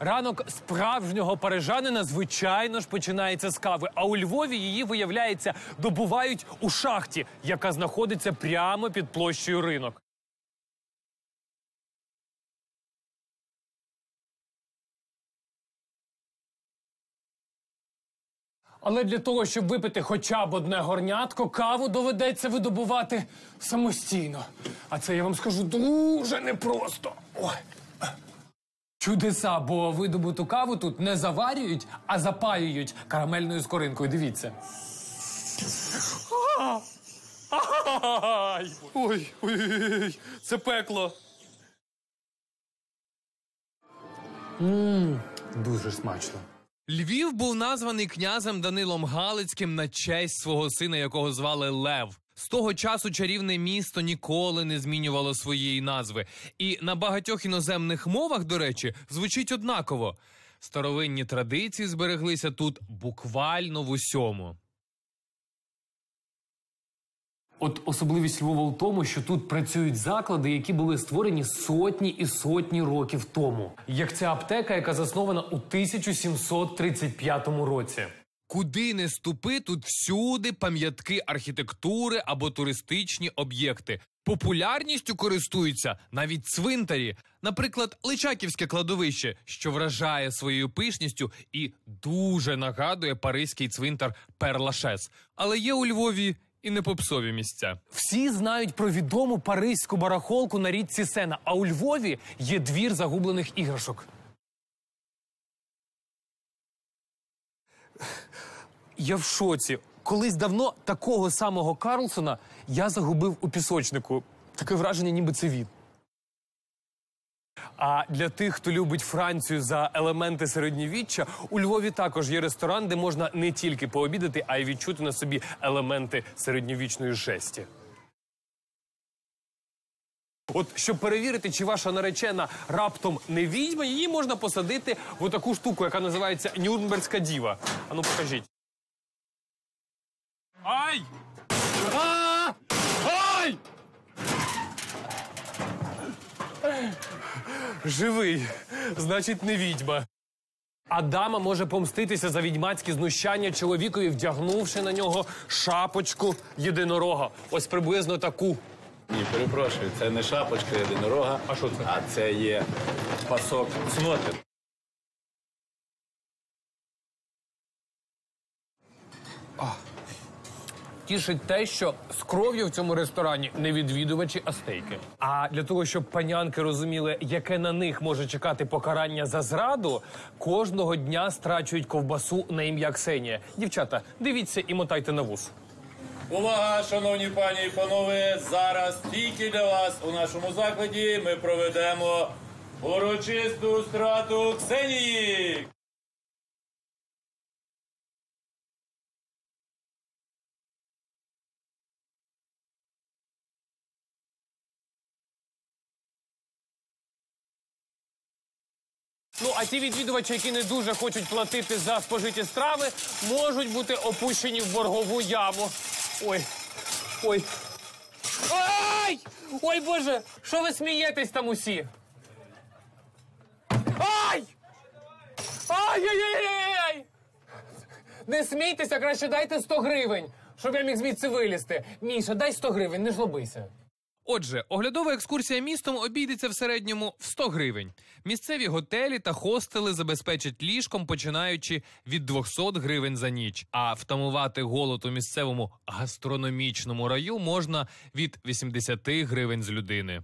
Ранок справжнього парижанина, звичайно ж, починається з кави. А у Львові її, виявляється, добувають у шахті, яка знаходиться прямо під площею ринок. Але для того, щоб випити хоча б одне горнятко, каву доведеться видобувати самостійно. А це я вам скажу дуже непросто. Ой. Чудеса, бо видобуту каву тут не заварюють, а запаюють карамельною скоринкою. Дивіться. Ай! Ой, ой, ой, це пекло. Мм, дуже смачно. Львів був названий князем Данилом Галицьким на честь свого сина, якого звали Лев. З того часу чарівне місто ніколи не змінювало своєї назви, і на багатьох іноземних мовах, до речі, звучить однаково. Старовинні традиції збереглися тут буквально в усьому. От особливість Львова у тому, що тут працюють заклади, які були створені сотні і сотні років тому. Як ця аптека, яка заснована у 1735 році. Куди не ступи, тут всюди пам'ятки архітектури або туристичні об'єкти. Популярністю користуються навіть цвинтарі, наприклад, Личаківське кладовище, що вражає своєю пишністю і дуже нагадує паризький цвинтар Перлашес. Але є у Львові і не попсові місця. Всі знають про відому паризьку барахолку на річці Сена, а у Львові є двір загублених іграшок. Я в шоці. Колись давно такого самого Карлсона я загубив у пісочнику. Таке враження, ніби це він. А для тих, хто любить Францію за елементи середньовіччя, у Львові також є ресторан, де можна не тільки пообідати, а й відчути на собі елементи середньовічної жесті. От щоб перевірити, чи ваша наречена раптом не відьма, її можна посадити в таку штуку, яка називається Нюрнберзька діва. Ану, покажіть. Ай! А! Ай! Живий, значить, не відьма. Адама може помститися за відьмацькі знущання чоловікові, вдягнувши на нього шапочку єдинорога. Ось приблизно таку. Ні, перепрошую, це не шапочка єдинорога, А що це? а це є пасок цноти. Тішить те, що з кров'ю в цьому ресторані не відвідувачі, а стейки. А для того, щоб панянки розуміли, яке на них може чекати покарання за зраду, кожного дня страчують ковбасу на ім'я Ксенія. Дівчата, дивіться і мотайте на вус. Увага, шановні пані і панове! Зараз тільки для вас у нашому закладі ми проведемо урочисту страту Ксенії. Ну а ті відвідувачі, які не дуже хочуть платити за спожиті страви, можуть бути опущені в боргову яму. Ой, ой. Ай! Ой, Боже! Що ви смієтесь там усі? Ай! Ай-яй-яй-яй! Не смійтеся, краще дайте 100 гривень, щоб я міг звідси вилізти. Міша, дай 100 гривень, не жлобися. Отже, оглядова екскурсія містом обійдеться в середньому в 100 гривень. Місцеві готелі та хостели забезпечать ліжком, починаючи від 200 гривень за ніч. А втамувати голод у місцевому гастрономічному раю можна від 80 гривень з людини.